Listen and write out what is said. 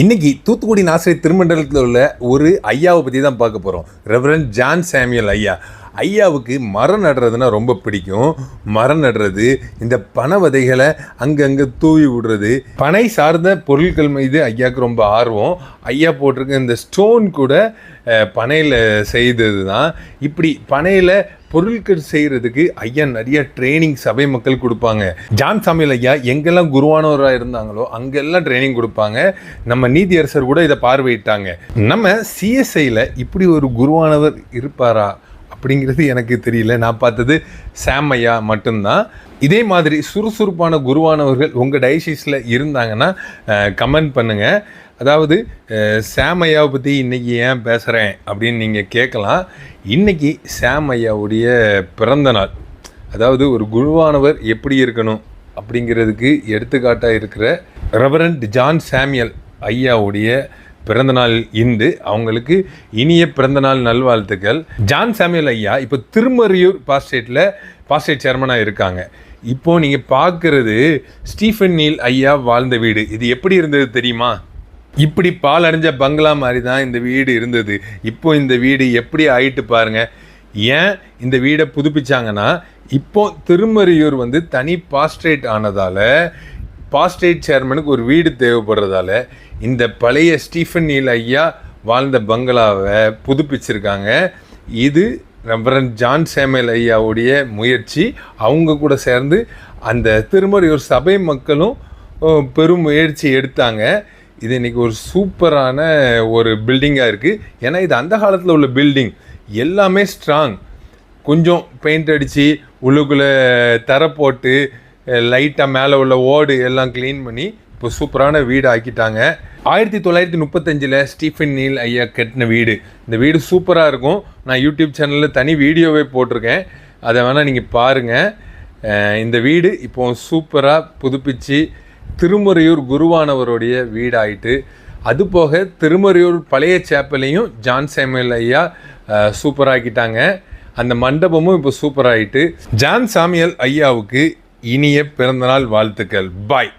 இன்னைக்கு தூத்துக்குடி நாசிரி திருமண்டலத்தில் உள்ள ஒரு ஐயாவை பற்றி தான் பார்க்க போகிறோம் ரெவரன் ஜான் சாமியல் ஐயா. ஐயாவுக்கு மரம் நடுறதுன்னா ரொம்ப பிடிக்கும். மரம் நடுறது இந்த பனை விதைகளை அங்கங்கே தூவி விடுறது. பனை சார்ந்த பொருட்கள் மீது ஐயாவுக்கு ரொம்ப ஆர்வம். ஐயா போட்டிருக்க இந்த ஸ்டோன் கூட பனையில் செய்தது தான் இப்படி பனையில் பொருட்கள் செய்கிறதுக்கு ஐயா நிறைய ட்ரைனிங் சபை மக்கள் கொடுப்பாங்க. ஜான் சாமியல் ஐயா எங்கெல்லாம் குருவானவராக இருந்தாங்களோ அங்கெல்லாம் ட்ரைனிங் கொடுப்பாங்க. நம்ம நீதியரசர் கூட இதை பார்வையிட்டாங்க. நம்ம சிஎஸ்ஐயில் இப்படி ஒரு குருவானவர் இருப்பாரா? அப்படிங்கிறது எனக்கு தெரியல. நான் பார்த்தது சாம் ஐயா மட்டும்தான். இதே மாதிரி சுறுசுறுப்பான குருவானவர்கள் உங்கள் டயசிஸில் இருந்தாங்கன்னா கமெண்ட் பண்ணுங்கள் அதாவது அஹ், சாம் ஐயாவை பற்றி இன்றைக்கி ஏன் பேசுகிறேன் அப்படின்னு நீங்கள் கேட்கலாம். இன்றைக்கி சாம் ஐயாவுடைய பிறந்த நாள். அதாவது ஒரு குருவானவர் எப்படி இருக்கணும் அப்படிங்கிறதுக்கு எடுத்துக்காட்டாக இருக்கிற ரெவரண்ட் ஜான் சாமியல் ஐயாவுடைய பிறந்தநாள் இன்று அவங்களுக்கு இனிய பிறந்தநாள் நல்வாழ்த்துக்கள். ஜான் சாமியல் ஐயா இப்போ திருமறையூர் பாஸ்டேட்டில் பாஸ்டேட் சேர்மனாக இருக்காங்க. இப்போது நீங்கள் பார்க்குறது ஸ்டீஃபன் நீல் ஐயா வாழ்ந்த வீடு. இது எப்படி இருந்தது தெரியுமா? இப்படி பால் அடைஞ்ச பங்களா மாதிரி தான் இந்த வீடு இருந்தது. இப்போ இந்த வீடு எப்படி ஆயிட்டு பாருங்கள் ஏன் இந்த வீடை புதுப்பிச்சாங்கன்னா இப்போ திருமறையூர் வந்து தனி பாஸ்ட்ரேட் ஆனதால் பாஸ்டேட் சேர்மனுக்கு ஒரு வீடு தேவைப்படுறதால இந்த பழைய ஸ்டீஃபன் நீல் ஐயா வாழ்ந்த பங்களாவை புதுப்பிச்சிருக்காங்க. இது ரெவரன் ஜான் சேமேல் ஐயாவுடைய முயற்சி. அவங்க கூட சேர்ந்து அந்த திருமறையூர் சபை மக்களும் பெரும் முயற்சி எடுத்தாங்க. இது இன்னைக்கு ஒரு சூப்பரான ஒரு பில்டிங்காக இருக்குது ஏன்னா இது அந்த காலத்தில் உள்ள பில்டிங். எல்லாமே ஸ்ட்ராங். கொஞ்சம் பெயிண்ட் அடித்து உள்ளுக்குள்ளே தர போட்டு லைட்டாக மேலே உள்ள ஓடு எல்லாம் க்ளீன் பண்ணி இப்போ சூப்பரான வீடு ஆக்கிட்டாங்க. ஆயிரத்தி தொள்ளாயிரத்தி முப்பத்தஞ்சில் ஸ்டீஃபன் நீல் ஐயா கட்டின வீடு. இந்த வீடு சூப்பராக இருக்கும். நான் யூடியூப் சேனலில் தனி வீடியோவே போட்டிருக்கேன். அதை வேணால் நீங்கள் பாருங்கள் இந்த வீடு இப்போ சூப்பராக புதுப்பிச்சு திருமறையூர் குருவானவருடைய வீடாயிட்டு அது போக திருமறையூர் பழைய சேப்பலையும் ஜான் சாமியல் ஐயா அஹ், சூப்பராக்கிட்டாங்க. அந்த மண்டபமும் இப்போ சூப்பராகிட்டு ஜான் சாமியல் ஐயாவுக்கு இனிய பிறந்தநாள் வாழ்த்துக்கள். பாய்